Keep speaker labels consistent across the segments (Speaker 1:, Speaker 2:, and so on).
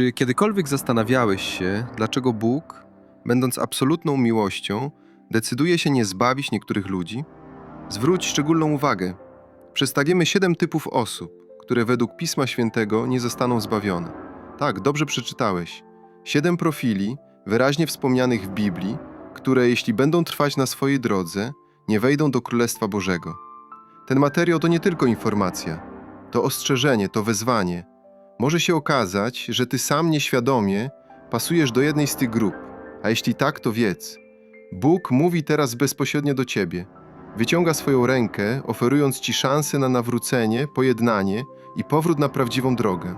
Speaker 1: Czy kiedykolwiek zastanawiałeś się, dlaczego Bóg, będąc absolutną miłością, decyduje się nie zbawić niektórych ludzi? Zwróć szczególną uwagę. Przedstawimy siedem typów osób, które według Pisma Świętego nie zostaną zbawione. Tak, dobrze przeczytałeś. Siedem profili, wyraźnie wspomnianych w Biblii, które, jeśli będą trwać na swojej drodze, nie wejdą do Królestwa Bożego. Ten materiał to nie tylko informacja, to ostrzeżenie, to wezwanie. Może się okazać, że ty sam nieświadomie pasujesz do jednej z tych grup, a jeśli tak, to wiedz. Bóg mówi teraz bezpośrednio do ciebie. Wyciąga swoją rękę, oferując ci szansę na nawrócenie, pojednanie i powrót na prawdziwą drogę.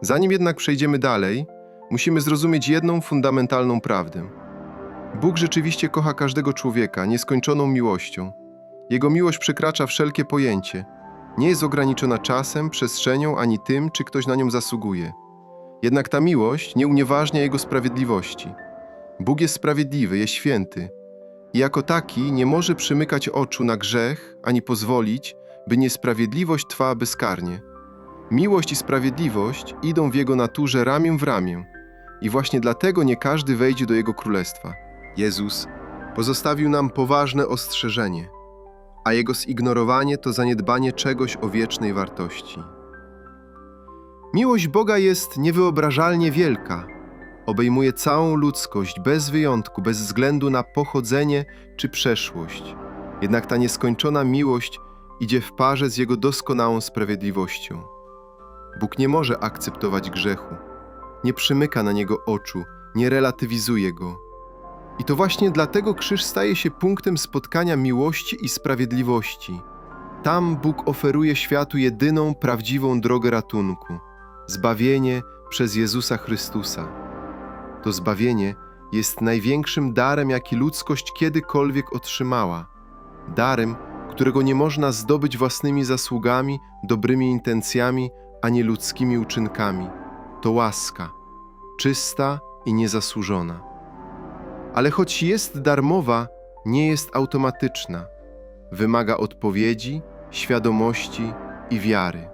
Speaker 1: Zanim jednak przejdziemy dalej, musimy zrozumieć jedną fundamentalną prawdę. Bóg rzeczywiście kocha każdego człowieka nieskończoną miłością. Jego miłość przekracza wszelkie pojęcie. Nie jest ograniczona czasem, przestrzenią ani tym, czy ktoś na nią zasługuje. Jednak ta miłość nie unieważnia Jego sprawiedliwości. Bóg jest sprawiedliwy, jest święty i jako taki nie może przymykać oczu na grzech ani pozwolić, by niesprawiedliwość trwała bezkarnie. Miłość i sprawiedliwość idą w Jego naturze ramię w ramię i właśnie dlatego nie każdy wejdzie do Jego królestwa. Jezus pozostawił nam poważne ostrzeżenie, a Jego zignorowanie to zaniedbanie czegoś o wiecznej wartości. Miłość Boga jest niewyobrażalnie wielka. Obejmuje całą ludzkość bez wyjątku, bez względu na pochodzenie czy przeszłość. Jednak ta nieskończona miłość idzie w parze z Jego doskonałą sprawiedliwością. Bóg nie może akceptować grzechu, nie przymyka na niego oczu, nie relatywizuje go. I to właśnie dlatego krzyż staje się punktem spotkania miłości i sprawiedliwości. Tam Bóg oferuje światu jedyną prawdziwą drogę ratunku zbawienie przez Jezusa Chrystusa. To zbawienie jest największym darem, jaki ludzkość kiedykolwiek otrzymała. Darem, którego nie można zdobyć własnymi zasługami, dobrymi intencjami, ani ludzkimi uczynkami. To łaska, czysta i niezasłużona. Ale choć jest darmowa, nie jest automatyczna. Wymaga odpowiedzi, świadomości i wiary.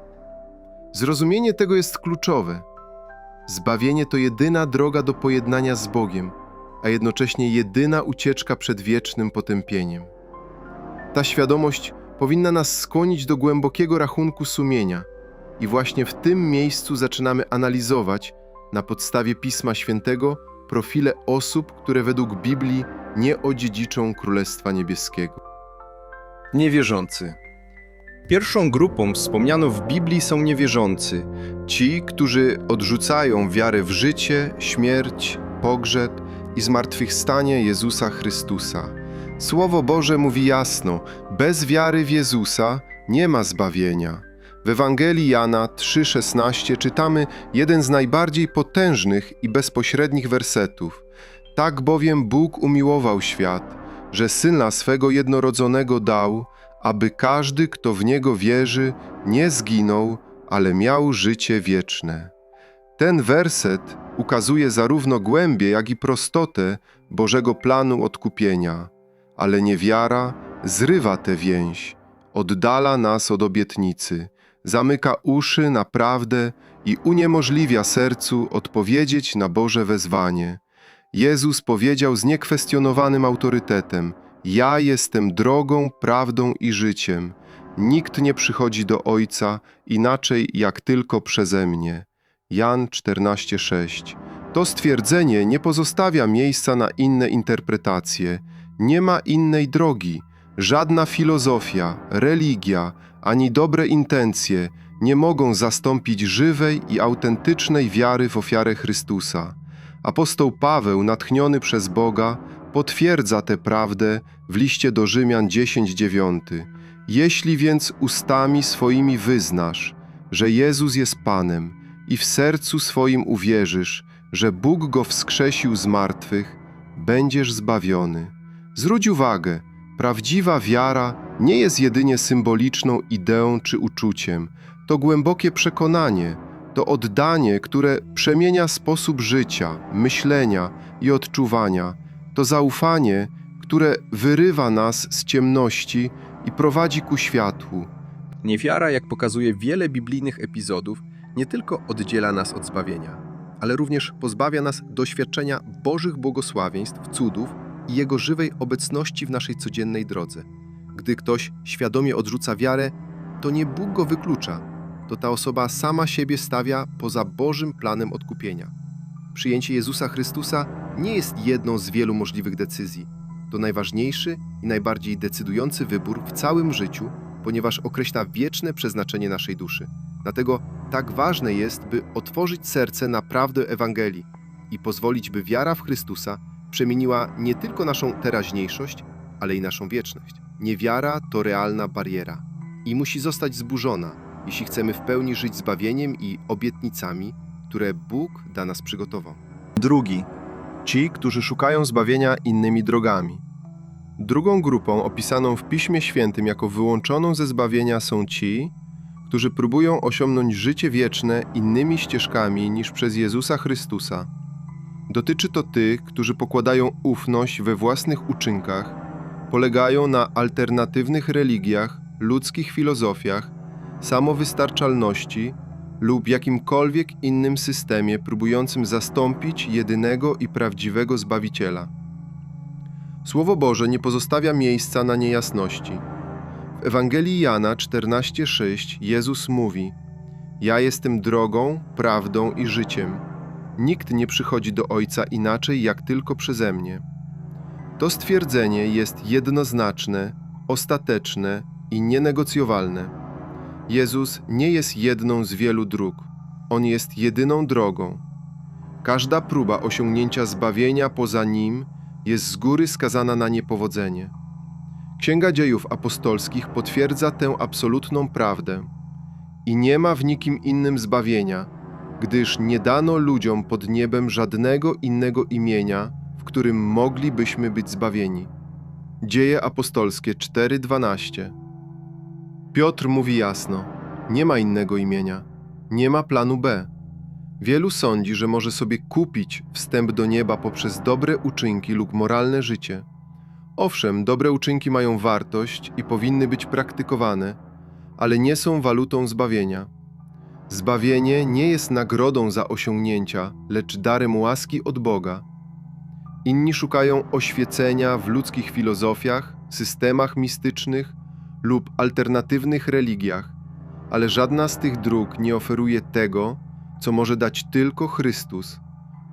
Speaker 1: Zrozumienie tego jest kluczowe. Zbawienie to jedyna droga do pojednania z Bogiem, a jednocześnie jedyna ucieczka przed wiecznym potępieniem. Ta świadomość powinna nas skłonić do głębokiego rachunku sumienia, i właśnie w tym miejscu zaczynamy analizować na podstawie Pisma Świętego profile osób, które według Biblii nie odziedziczą Królestwa Niebieskiego. Niewierzący. Pierwszą grupą wspomnianą w Biblii są niewierzący, ci, którzy odrzucają wiarę w życie, śmierć, pogrzeb i zmartwychwstanie Jezusa Chrystusa. Słowo Boże mówi jasno: bez wiary w Jezusa nie ma zbawienia. W Ewangelii Jana 3:16 czytamy jeden z najbardziej potężnych i bezpośrednich wersetów. Tak bowiem Bóg umiłował świat, że syna swego jednorodzonego dał, aby każdy, kto w niego wierzy, nie zginął, ale miał życie wieczne. Ten werset ukazuje zarówno głębię, jak i prostotę Bożego planu odkupienia, ale niewiara zrywa tę więź, oddala nas od obietnicy, zamyka uszy na prawdę i uniemożliwia sercu odpowiedzieć na Boże wezwanie. Jezus powiedział z niekwestionowanym autorytetem: Ja jestem drogą, prawdą i życiem. Nikt nie przychodzi do Ojca inaczej jak tylko przeze mnie. Jan 14:6. To stwierdzenie nie pozostawia miejsca na inne interpretacje. Nie ma innej drogi. Żadna filozofia, religia, ani dobre intencje nie mogą zastąpić żywej i autentycznej wiary w ofiarę Chrystusa. Apostoł Paweł, natchniony przez Boga, potwierdza tę prawdę w liście do Rzymian 10:9. Jeśli więc ustami swoimi wyznasz, że Jezus jest Panem i w sercu swoim uwierzysz, że Bóg go wskrzesił z martwych, będziesz zbawiony. Zwróć uwagę, prawdziwa wiara nie jest jedynie symboliczną ideą czy uczuciem. To głębokie przekonanie, to oddanie, które przemienia sposób życia, myślenia i odczuwania. To zaufanie, które wyrywa nas z ciemności i prowadzi ku światłu. Niewiara, jak pokazuje wiele biblijnych epizodów, nie tylko oddziela nas od zbawienia, ale również pozbawia nas doświadczenia Bożych błogosławieństw, cudów i Jego żywej obecności w naszej codziennej drodze. Gdy ktoś świadomie odrzuca wiarę, to nie Bóg go wyklucza, to ta osoba sama siebie stawia poza Bożym planem odkupienia. Przyjęcie Jezusa Chrystusa nie jest jedną z wielu możliwych decyzji. To najważniejszy i najbardziej decydujący wybór w całym życiu, ponieważ określa wieczne przeznaczenie naszej duszy. Dlatego tak ważne jest, by otworzyć serce na prawdę Ewangelii i pozwolić, by wiara w Chrystusa przemieniła nie tylko naszą teraźniejszość, ale i naszą wieczność. Niewiara to realna bariera i musi zostać zburzona, jeśli chcemy w pełni żyć zbawieniem i obietnicami, które Bóg dla nas przygotował. Drugi. Ci, którzy szukają zbawienia innymi drogami. Drugą grupą opisaną w Piśmie Świętym jako wyłączoną ze zbawienia są ci, którzy próbują osiągnąć życie wieczne innymi ścieżkami niż przez Jezusa Chrystusa. Dotyczy to tych, którzy pokładają ufność we własnych uczynkach, polegają na alternatywnych religiach, ludzkich filozofiach, samowystarczalności lub jakimkolwiek innym systemie próbującym zastąpić jedynego i prawdziwego Zbawiciela. Słowo Boże nie pozostawia miejsca na niejasności. W Ewangelii Jana 14:6 Jezus mówi: Ja jestem drogą, prawdą i życiem. Nikt nie przychodzi do Ojca inaczej jak tylko przeze mnie. To stwierdzenie jest jednoznaczne, ostateczne i nienegocjowalne. Jezus nie jest jedną z wielu dróg. On jest jedyną drogą. Każda próba osiągnięcia zbawienia poza nim jest z góry skazana na niepowodzenie. Księga Dziejów Apostolskich potwierdza tę absolutną prawdę. I nie ma w nikim innym zbawienia, gdyż nie dano ludziom pod niebem żadnego innego imienia, w którym moglibyśmy być zbawieni. Dzieje apostolskie 4:12 Piotr mówi jasno: Nie ma innego imienia, nie ma planu B. Wielu sądzi, że może sobie kupić wstęp do nieba poprzez dobre uczynki lub moralne życie. Owszem, dobre uczynki mają wartość i powinny być praktykowane, ale nie są walutą zbawienia. Zbawienie nie jest nagrodą za osiągnięcia, lecz darem łaski od Boga. Inni szukają oświecenia w ludzkich filozofiach, systemach mistycznych lub alternatywnych religiach, ale żadna z tych dróg nie oferuje tego, co może dać tylko Chrystus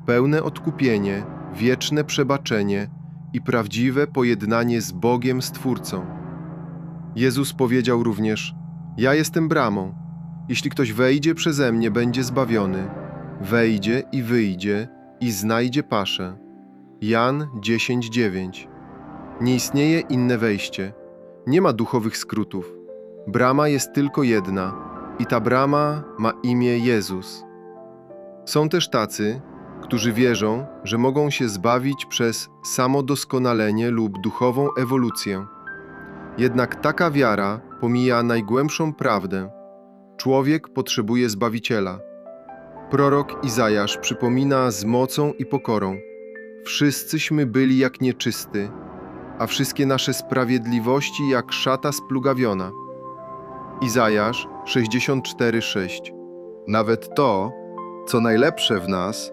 Speaker 1: pełne odkupienie, wieczne przebaczenie i prawdziwe pojednanie z Bogiem Stwórcą. Jezus powiedział również: Ja jestem bramą. Jeśli ktoś wejdzie przeze mnie, będzie zbawiony. Wejdzie i wyjdzie i znajdzie paszę. Jan 10:9. Nie istnieje inne wejście. Nie ma duchowych skrótów. Brama jest tylko jedna i ta brama ma imię Jezus. Są też tacy, którzy wierzą, że mogą się zbawić przez samodoskonalenie lub duchową ewolucję. Jednak taka wiara pomija najgłębszą prawdę. Człowiek potrzebuje zbawiciela. Prorok Izajasz przypomina z mocą i pokorą: Wszyscyśmy byli jak nieczysty, a wszystkie nasze sprawiedliwości jak szata splugawiona. Izajasz 64:6 Nawet to, co najlepsze w nas,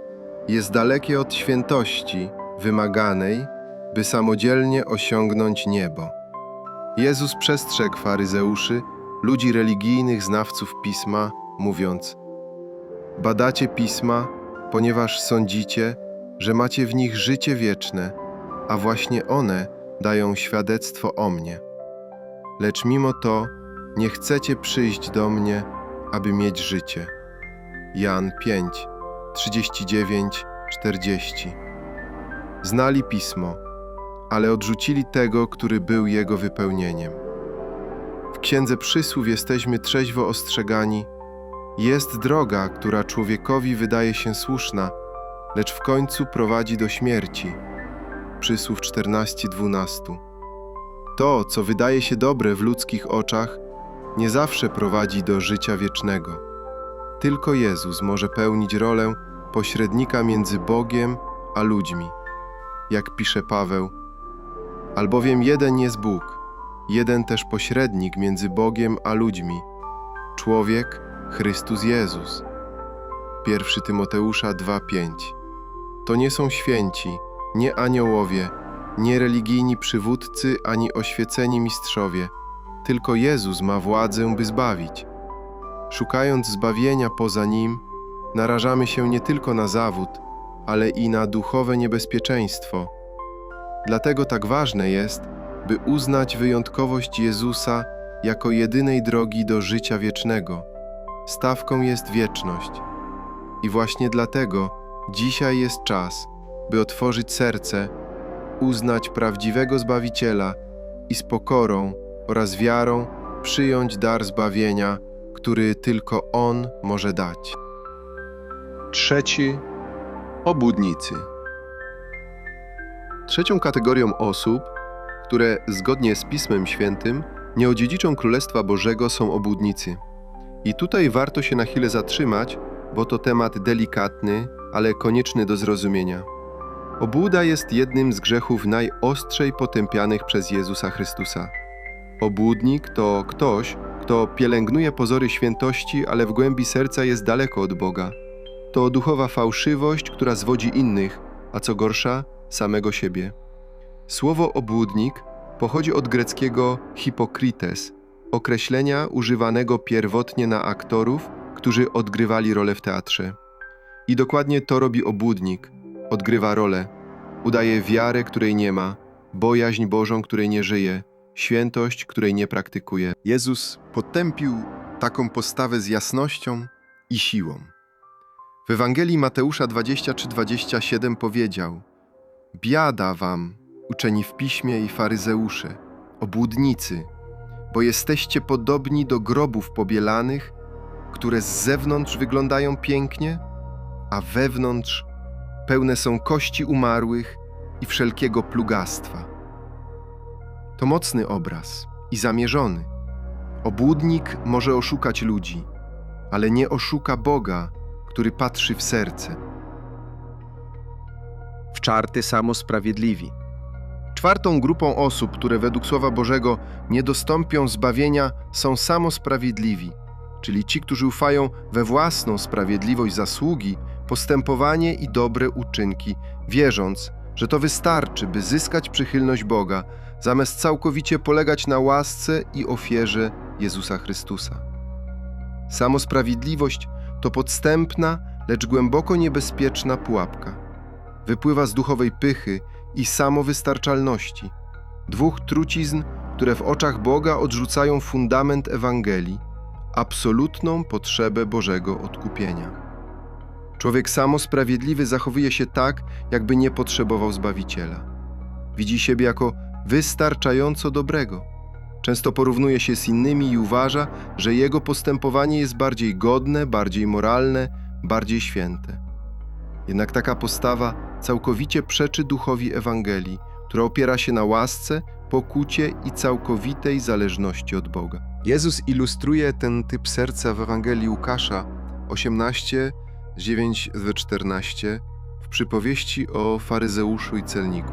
Speaker 1: jest dalekie od świętości wymaganej, by samodzielnie osiągnąć niebo. Jezus przestrzegł faryzeuszy, ludzi religijnych znawców pisma, mówiąc: Badacie pisma, ponieważ sądzicie, że macie w nich życie wieczne, a właśnie one dają świadectwo o mnie. Lecz mimo to nie chcecie przyjść do mnie, aby mieć życie. Jan 5, 39, 40. Znali pismo, ale odrzucili tego, który był jego wypełnieniem. W Księdze Przysłów jesteśmy trzeźwo ostrzegani: Jest droga, która człowiekowi wydaje się słuszna, lecz w końcu prowadzi do śmierci. Przysłów 14:12. To, co wydaje się dobre w ludzkich oczach, nie zawsze prowadzi do życia wiecznego. Tylko Jezus może pełnić rolę pośrednika między Bogiem a ludźmi. Jak pisze Paweł, albowiem jeden jest Bóg, jeden też pośrednik między Bogiem a ludźmi, człowiek Chrystus Jezus. 1 Tymoteusza 2:5. To nie są święci, nie aniołowie, nie religijni przywódcy ani oświeceni mistrzowie, tylko Jezus ma władzę, by zbawić. Szukając zbawienia poza Nim, narażamy się nie tylko na zawód, ale i na duchowe niebezpieczeństwo. Dlatego tak ważne jest, by uznać wyjątkowość Jezusa jako jedynej drogi do życia wiecznego. Stawką jest wieczność. I właśnie dlatego dzisiaj jest czas, by otworzyć serce, uznać prawdziwego Zbawiciela i z pokorą oraz wiarą przyjąć dar zbawienia, który tylko On może dać.
Speaker 2: Trzeci obłudnicy.
Speaker 1: Trzecią kategorią osób, które zgodnie z Pismem Świętym nie odziedziczą Królestwa Bożego są obłudnicy. I tutaj warto się na chwilę zatrzymać, bo to temat delikatny, ale konieczny do zrozumienia. Obłuda jest jednym z grzechów najostrzej potępianych przez Jezusa Chrystusa. Obłudnik to ktoś, kto pielęgnuje pozory świętości, ale w głębi serca jest daleko od Boga. To duchowa fałszywość, która zwodzi innych, a co gorsza, samego siebie. Słowo obłudnik pochodzi od greckiego hipokrites, określenia używanego pierwotnie na aktorów, którzy odgrywali rolę w teatrze. I dokładnie to robi obłudnik. Odgrywa rolę. Udaje wiarę, której nie ma, bojaźń Bożą, której nie żyje, świętość, której nie praktykuje. Jezus potępił taką postawę z jasnością i siłą. W Ewangelii Mateusza 23-27 powiedział: Biada wam, uczeni w piśmie i faryzeusze, obłudnicy, bo jesteście podobni do grobów pobielanych, które z zewnątrz wyglądają pięknie, a wewnątrz pełne są kości umarłych i wszelkiego plugastwa. To mocny obraz i zamierzony. Obłudnik może oszukać ludzi, ale nie oszuka Boga, który patrzy w serce.
Speaker 2: Wczarty samosprawiedliwi.
Speaker 1: Czwartą grupą osób, które według Słowa Bożego nie dostąpią zbawienia, są samosprawiedliwi, czyli ci, którzy ufają we własną sprawiedliwość zasługi, postępowanie i dobre uczynki, wierząc, że to wystarczy, by zyskać przychylność Boga, zamiast całkowicie polegać na łasce i ofierze Jezusa Chrystusa. Samosprawiedliwość to podstępna, lecz głęboko niebezpieczna pułapka. Wypływa z duchowej pychy i samowystarczalności, dwóch trucizn, które w oczach Boga odrzucają fundament Ewangelii, absolutną potrzebę Bożego odkupienia. Człowiek samosprawiedliwy zachowuje się tak, jakby nie potrzebował Zbawiciela. Widzi siebie jako wystarczająco dobrego. Często porównuje się z innymi i uważa, że jego postępowanie jest bardziej godne, bardziej moralne, bardziej święte. Jednak taka postawa całkowicie przeczy duchowi Ewangelii, która opiera się na łasce, pokucie i całkowitej zależności od Boga. Jezus ilustruje ten typ serca w Ewangelii Łukasza 18, 9-14 w przypowieści o faryzeuszu i celniku.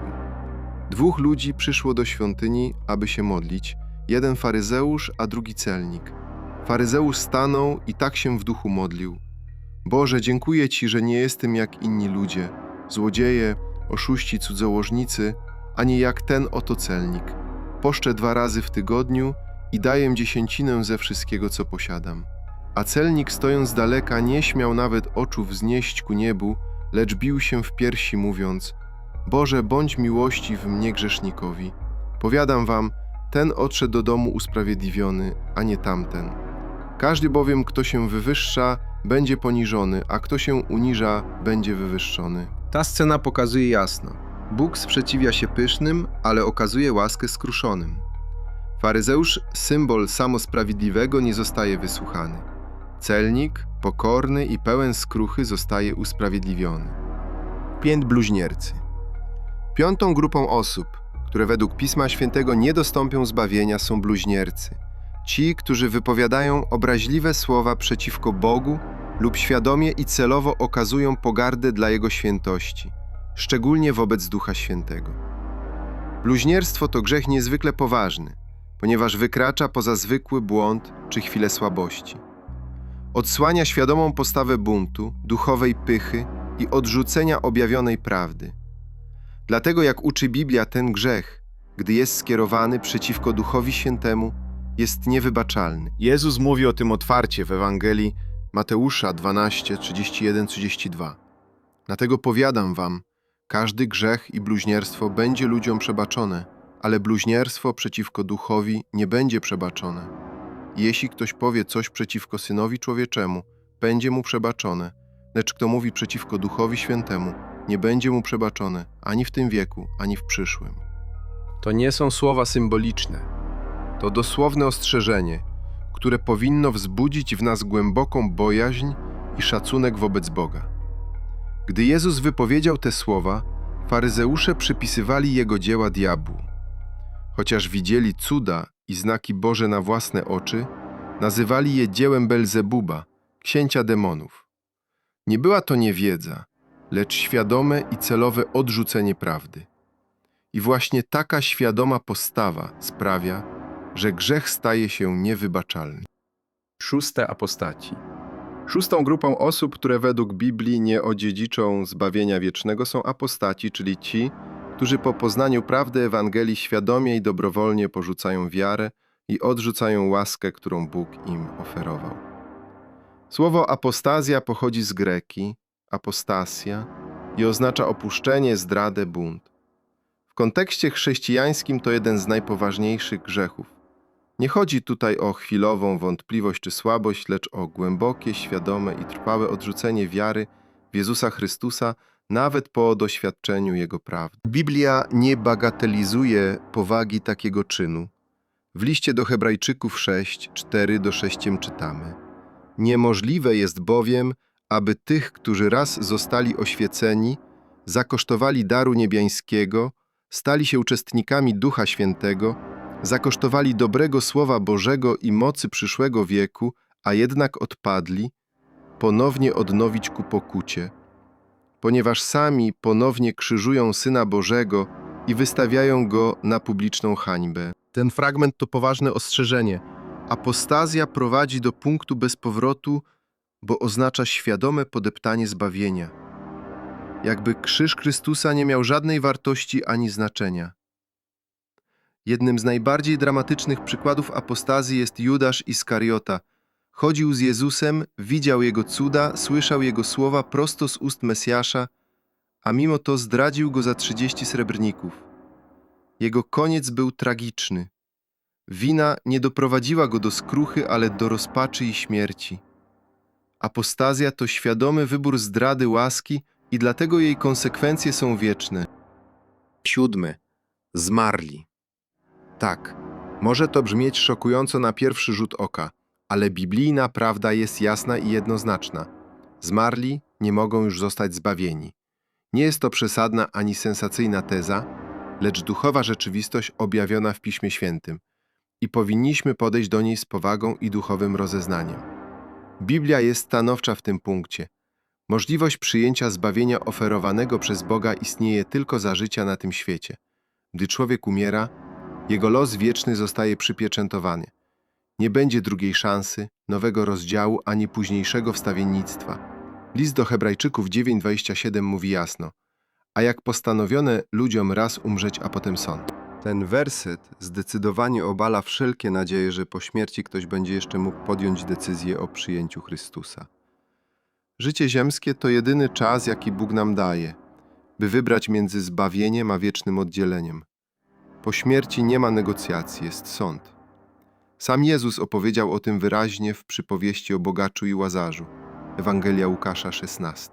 Speaker 1: Dwóch ludzi przyszło do świątyni, aby się modlić, jeden faryzeusz, a drugi celnik. Faryzeusz stanął i tak się w duchu modlił. Boże, dziękuję Ci, że nie jestem jak inni ludzie, złodzieje, oszuści, cudzołożnicy, ani jak ten oto celnik. Poszczę dwa razy w tygodniu i daję dziesięcinę ze wszystkiego, co posiadam. A celnik stojąc daleka nie śmiał nawet oczu wznieść ku niebu, lecz bił się w piersi, mówiąc: Boże, bądź miłościw mnie grzesznikowi. Powiadam wam, ten odszedł do domu usprawiedliwiony, a nie tamten. Każdy bowiem, kto się wywyższa, będzie poniżony, a kto się uniża, będzie wywyższony. Ta scena pokazuje jasno. Bóg sprzeciwia się pysznym, ale okazuje łaskę skruszonym. Faryzeusz, symbol samosprawiedliwego, nie zostaje wysłuchany. Celnik, pokorny i pełen skruchy, zostaje usprawiedliwiony. Pięt bluźniercy. Piątą grupą osób, które według Pisma Świętego nie dostąpią zbawienia, są bluźniercy. Ci, którzy wypowiadają obraźliwe słowa przeciwko Bogu lub świadomie i celowo okazują pogardę dla Jego świętości, szczególnie wobec Ducha Świętego. Bluźnierstwo to grzech niezwykle poważny, ponieważ wykracza poza zwykły błąd czy chwilę słabości. Odsłania świadomą postawę buntu, duchowej pychy i odrzucenia objawionej prawdy. Dlatego, jak uczy Biblia, ten grzech, gdy jest skierowany przeciwko Duchowi Świętemu, jest niewybaczalny. Jezus mówi o tym otwarcie w Ewangelii Mateusza 12, 31, 32. Dlatego powiadam wam, każdy grzech i bluźnierstwo będzie ludziom przebaczone, ale bluźnierstwo przeciwko duchowi nie będzie przebaczone. Jeśli ktoś powie coś przeciwko synowi człowieczemu, będzie mu przebaczone, lecz kto mówi przeciwko duchowi świętemu, nie będzie mu przebaczone ani w tym wieku, ani w przyszłym. To nie są słowa symboliczne. To dosłowne ostrzeżenie, które powinno wzbudzić w nas głęboką bojaźń i szacunek wobec Boga. Gdy Jezus wypowiedział te słowa, faryzeusze przypisywali jego dzieła diabłu. Chociaż widzieli cuda i znaki Boże na własne oczy, nazywali je dziełem Belzebuba, księcia demonów. Nie była to niewiedza, lecz świadome i celowe odrzucenie prawdy. I właśnie taka świadoma postawa sprawia, że grzech staje się niewybaczalny. Szóste apostaci. Szóstą grupą osób, które według Biblii nie odziedziczą zbawienia wiecznego, są apostaci, czyli ci, którzy po poznaniu prawdy Ewangelii świadomie i dobrowolnie porzucają wiarę i odrzucają łaskę, którą Bóg im oferował. Słowo apostazja pochodzi z greki apostasia i oznacza opuszczenie, zdradę, bunt. W kontekście chrześcijańskim to jeden z najpoważniejszych grzechów. Nie chodzi tutaj o chwilową wątpliwość czy słabość, lecz o głębokie, świadome i trwałe odrzucenie wiary w Jezusa Chrystusa, nawet po doświadczeniu Jego prawdy. Biblia nie bagatelizuje powagi takiego czynu. W liście do Hebrajczyków 6, 4 do 6 czytamy: Niemożliwe jest bowiem, aby tych, którzy raz zostali oświeceni, zakosztowali daru niebiańskiego, stali się uczestnikami Ducha Świętego, zakosztowali dobrego Słowa Bożego i mocy przyszłego wieku, a jednak odpadli, ponownie odnowić ku pokucie, ponieważ sami ponownie krzyżują Syna Bożego i wystawiają Go na publiczną hańbę. Ten fragment to poważne ostrzeżenie. Apostazja prowadzi do punktu bez powrotu, bo oznacza świadome podeptanie zbawienia. Jakby krzyż Chrystusa nie miał żadnej wartości ani znaczenia. Jednym z najbardziej dramatycznych przykładów apostazji jest Judasz Iskariota. Chodził z Jezusem, widział Jego cuda, słyszał Jego słowa prosto z ust Mesjasza, a mimo to zdradził Go za trzydzieści srebrników. Jego koniec był tragiczny. Wina nie doprowadziła Go do skruchy, ale do rozpaczy i śmierci. Apostazja to świadomy wybór zdrady łaski i dlatego jej konsekwencje są wieczne. Siódmy. Zmarli. Tak, może to brzmieć szokująco na pierwszy rzut oka, ale biblijna prawda jest jasna i jednoznaczna. Zmarli nie mogą już zostać zbawieni. Nie jest to przesadna ani sensacyjna teza, lecz duchowa rzeczywistość objawiona w Piśmie Świętym i powinniśmy podejść do niej z powagą i duchowym rozeznaniem. Biblia jest stanowcza w tym punkcie. Możliwość przyjęcia zbawienia oferowanego przez Boga istnieje tylko za życia na tym świecie. Gdy człowiek umiera, jego los wieczny zostaje przypieczętowany. Nie będzie drugiej szansy, nowego rozdziału ani późniejszego wstawiennictwa. List do Hebrajczyków 9:27 mówi jasno: A jak postanowione ludziom raz umrzeć, a potem sąd. Ten werset zdecydowanie obala wszelkie nadzieje, że po śmierci ktoś będzie jeszcze mógł podjąć decyzję o przyjęciu Chrystusa. Życie ziemskie to jedyny czas, jaki Bóg nam daje, by wybrać między zbawieniem a wiecznym oddzieleniem. Po śmierci nie ma negocjacji, jest sąd. Sam Jezus opowiedział o tym wyraźnie w przypowieści o bogaczu i łazarzu. Ewangelia Łukasza 16.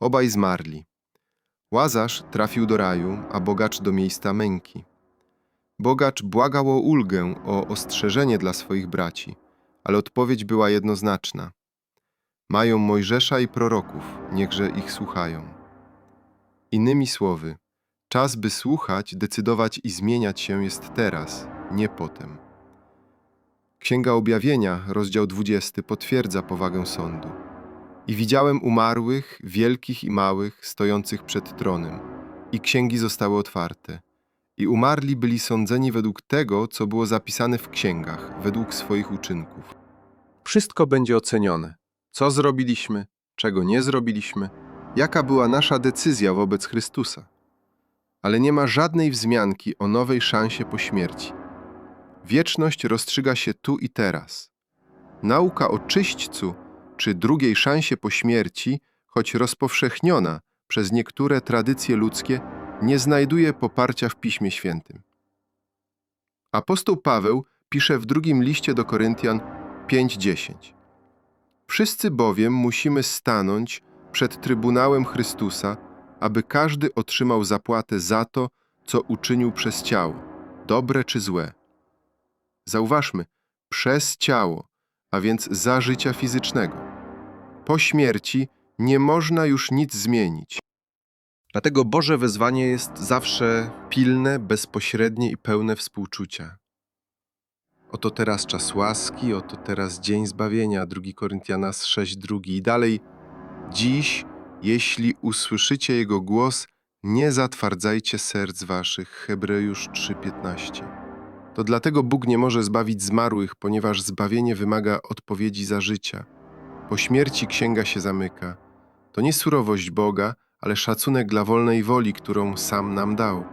Speaker 1: Obaj zmarli. Łazarz trafił do raju, a bogacz do miejsca męki. Bogacz błagał o ulgę, o ostrzeżenie dla swoich braci, ale odpowiedź była jednoznaczna. Mają Mojżesza i proroków, niechże ich słuchają. Innymi słowy, czas by słuchać, decydować i zmieniać się jest teraz, nie potem. Księga Objawienia, rozdział 20, potwierdza powagę sądu. I widziałem umarłych, wielkich i małych, stojących przed tronem, i księgi zostały otwarte. I umarli byli sądzeni według tego, co było zapisane w księgach, według swoich uczynków. Wszystko będzie ocenione. Co zrobiliśmy, czego nie zrobiliśmy, jaka była nasza decyzja wobec Chrystusa. Ale nie ma żadnej wzmianki o nowej szansie po śmierci. Wieczność rozstrzyga się tu i teraz. Nauka o czyśćcu czy drugiej szansie po śmierci, choć rozpowszechniona przez niektóre tradycje ludzkie, nie znajduje poparcia w Piśmie Świętym. Apostoł Paweł pisze w drugim liście do Koryntian 5:10. Wszyscy bowiem musimy stanąć przed Trybunałem Chrystusa, aby każdy otrzymał zapłatę za to, co uczynił przez ciało, dobre czy złe. Zauważmy, przez ciało, a więc za życia fizycznego. Po śmierci nie można już nic zmienić. Dlatego Boże wezwanie jest zawsze pilne, bezpośrednie i pełne współczucia. Oto teraz czas łaski, oto teraz dzień zbawienia, 2 Koryntiana 6:2 i dalej. Dziś, jeśli usłyszycie Jego głos, nie zatwardzajcie serc waszych. Hebrejusz 3:15. To dlatego Bóg nie może zbawić zmarłych, ponieważ zbawienie wymaga odpowiedzi za życia. Po śmierci księga się zamyka. To nie surowość Boga, ale szacunek dla wolnej woli, którą sam nam dał.